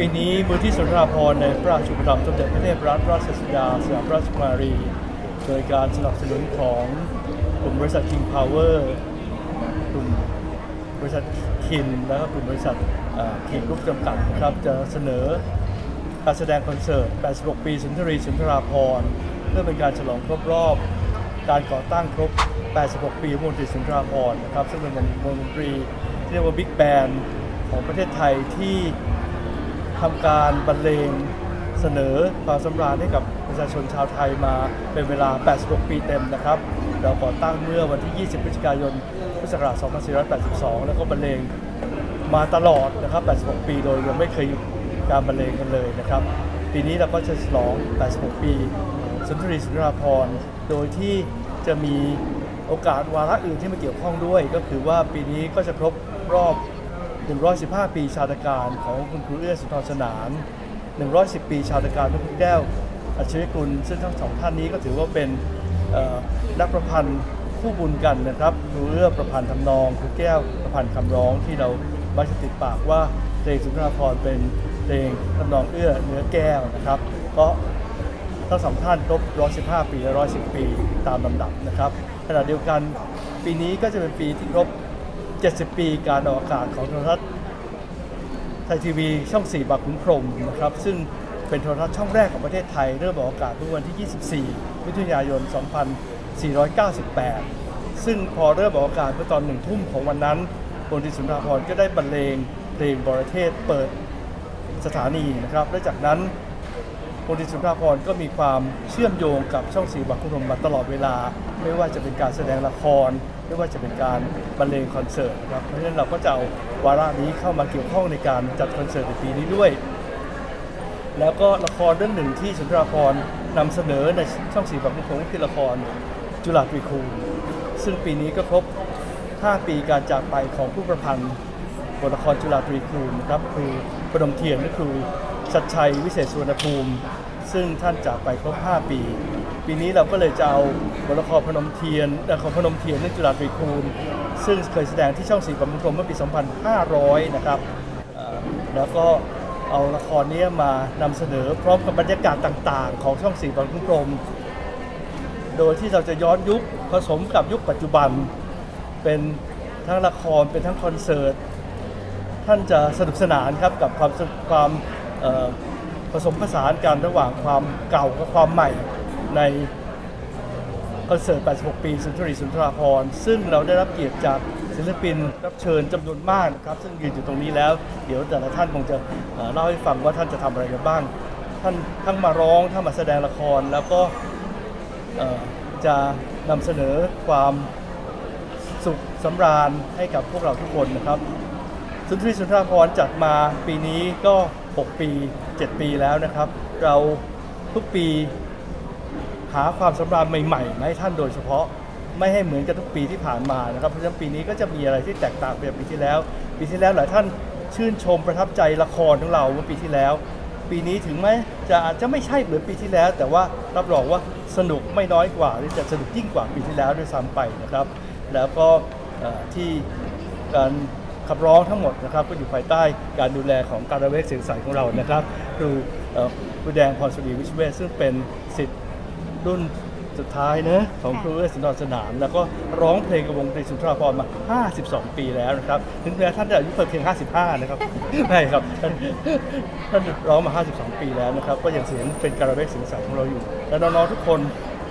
ปีนี้มูลที่สุนทราภรณ์ในพระราชูปถัมภ์สมเด็จพระเทพรัตนราชสุดาสยามราชกุมารี โดยการสนับสนุนของกลุ่มบริษัท King Power กลุ่มบริษัทคินแล้วก็กลุ่มบริษัทคิงกรุ๊ปจำกัดนะครับจะเสนอการแสดงคอนเสิร์ต 86 ปีสุนทรีสุนทราภรณ์เพื่อเป็นการฉลองครบรอบการก่อตั้งครบ 86 ปีวงดนตรีสุนทราภรณ์นะครับซึ่งเป็นวงวงดนตรีที่เรียกว่าบิ๊กแบนด์ของประเทศไทยที่ ทำการบรรเลงเสนอความสำราญให้กับประชาชนชาวไทยมาเป็นเวลา 86 ปีเต็มนะครับ เราก่อตั้งเมื่อวันที่ 20 พฤศจิกายน พุทธศักราช 2482 แล้วก็บรรเลงมาตลอดนะครับ 86 ปีโดยยังไม่เคยหยุดการบรรเลงกันเลยนะครับ ปีนี้เราก็จะฉลอง 86 ปีสุนทรีสุนทราภรณ์โดยที่จะมีโอกาสวาระอื่นที่มาเกี่ยวข้องด้วย ก็คือว่าปีนี้ก็จะครบรอบ 115 ปีชาตการของคุณครูเอื้อสุนทรสนาน 110 ปีชาตการพระคุณแก้วอัจฉริกุลซึ่งทั้งสองท่านนี้ก็ถือว่าเป็นนักประพันธ์คู่บุญกันนะครับครูเอื้อประพันธ์ทำนองครูแก้วประพันธ์คำร้องที่เรามักจะติดปากว่าเพลงสุนทรภรเป็นเพลงทำนองเอื้อเนื้อแก้วนะครับ ก็ทั้งสองท่านครบ115 ปีและ110 ปีตามลำดับนะครับขณะเดียวกันปีนี้ก็จะเป็นปีที่ครบ 70 ปีการออกอากาศของโทรทัศน์ไทยทีวีช่อง 4 บางขุนพรหมนะครับ ซึ่งเป็นโทรทัศน์ช่องแรกของประเทศไทย เริ่มออกอากาศเมื่อวันที่ 24 มิถุนายน 2498 ซึ่งพอเริ่มออกอากาศเมื่อตอนหนึ่งทุ่มของวันนั้นบนดิสุนทราพรณ์ก็ได้บรรเลงเพลงบรเทศเปิดสถานีนะครับและจากนั้น บนดิสุนทราพรก็มีความเชื่อมโยงกับช่อง4บางขุรมมาตลอดเวลา ไม่ว่าจะเป็นการแสดงละคร ไม่ว่าจะเป็นการบรรเลงคอนเสิร์ตนะครับเพราะฉะนั้นเราก็จะเอาวาระนี้เข้ามาเกี่ยวข้องในการจัดคอนเสิร์ตในปีนี้ด้วย แล้วก็ละครเรื่องหนึ่งที่สุนทราพรณ์นำเสนอในช่องสีบางมุขก็คือละครจุฬาตรีคูณซึ่งปีนี้ก็ครบ 5 ปีการจากไปของผู้ประพันธ์บทละครจุฬาตรีคูณนะครับคือประดมเทียนก็คือ ชัดชัยวิเศษสุวรรณภูมิ ซึ่งท่านจากไปครบ 5 ปี ปีนี้เราก็เลยจะเอาบทละครพนมเทียนละครพนมเทียนเรื่องจุฬาตรีคูณ ซึ่งเคยแสดงที่ช่องสีบางมุขเมื่อปี 2500 นะครับแล้วก็เอาละครนี้มานำเสนอพร้อมกับบรรยากาศต่าง ๆ ของช่องสีบางคุ้กรมโดยที่เราจะย้อนยุคผสมกับยุคปัจจุบัน เป็นทั้งละครเป็นทั้งคอนเสิร์ต ท่านจะสนุกสนานครับกับความความ ผสมผสานกันระหว่างความเก่ากับความใหม่ในคอนเสิร์ต 86 ปี สุนทรีสุนทราพรณ์ซึ่งเราได้รับเกียรติจากศิลปินรับเชิญจำนวนมากนะครับ ซึ่งยืนอยู่ตรงนี้แล้ว เดี๋ยวแต่ละท่านคงจะเเล่าให้ฟังว่าท่านจะทำอะไรกันบ้าง ท่านทั้งมาร้องทั้งมาแสดงละครแล้วก็จะนำเสนอความสุขสำราญให้กับพวกเราทุกคนนะครับ สุนทรีสุนทราพรณ์จัดมาปีนี้ก็ 6 ปี 7 ปีแล้วนะครับ เราทุกปีหาความสำราญใหม่ๆมาให้ท่านโดยเฉพาะไม่ให้เหมือนกับทุกปีที่ผ่านมานะครับเพราะฉะนั้นปีนี้ก็จะมีอะไรที่แตกต่างไปจากปีที่แล้ว ปีที่แล้วหลายท่านชื่นชมประทับใจละครของเราเมื่อปีที่แล้ว ปีนี้ถึงแม้จะอาจจะไม่ใช่เหมือนปีที่แล้ว แต่ว่ารับรองว่าสนุกไม่น้อยกว่าหรือจะสนุกยิ่งกว่าปีที่แล้วด้วยซ้ำไปนะครับ แล้วก็ที่การ ขับร้องทั้งหมดนะครับก็อยู่ภายใต้การดูแลของการระเวกเสียงใสของเรานะครับคือเอ่อครูแดงพรสุรีวิชเวชซึ่งเป็นสิทธิ์รุ่นสุดท้ายนะของครูเอสุนทรสนาม แล้วก็ร้องเพลงกับวงดนตรีสุนทรภรมา 52 ปีแล้วนะครับ ถึงแม้ท่านจะอายุเพียง 55 นะครับไม่ครับท่านท่านร้องมา 52 ปีแล้วนะครับ ก็ยังเสียงเป็นการะเวกเสียงใสของเราอยู่ และน้องๆทุกคน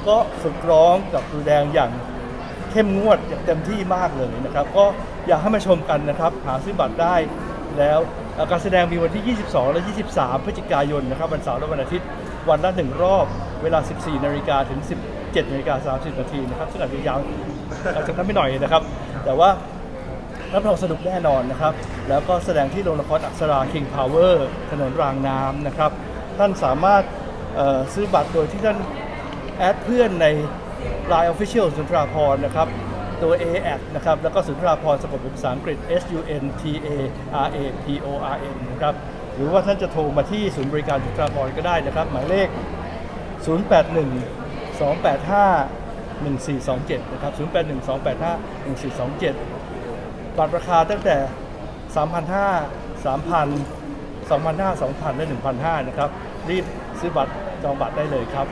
ก็ฝึกร้องกับครูแดงอย่าง เข้มงวดอย่างเต็มที่มากเลยนะครับ ก็อยากให้มาชมกันนะครับ หาซื้อบัตรได้แล้วการแสดงมีวันที่ 22 และ 23 พฤศจิกายนนะครับ วันเสาร์และวันอาทิตย์ วันละหนึ่งรอบ เวลา 14 นาฬิกาถึง 17 นาฬิกา 30 นาทีนะครับซึ่งอาจจะยาวอาจจะนั้นไม่หน่อยนะครับ แต่ว่ารับรองสนุกแน่นอนนะครับ แล้วก็แสดงที่โรงละครอักษรา King Power ถนนรางน้ำนะครับ ท่านสามารถซื้อบัตรโดยที่ท่านแอดเพื่อนใน Line Official สุนทราพรนะครับ ตัว A แอดนะครับ แล้วก็สุนทราพรสะกดเป็นภาษาอังกฤษ S U N T A R A P O R N นะครับ หรือว่าท่านจะโทรมาที่ศูนย์บริการสุนทราพรก็ได้นะครับ หมายเลข 081 285 1427 นะครับ 081 285 1427 บัตรราคาตั้งแต่ 3,500 3,000 2,500 2,000 และ 1,500 นะครับ รีบซื้อบัตรจองบัตรได้เลยครับ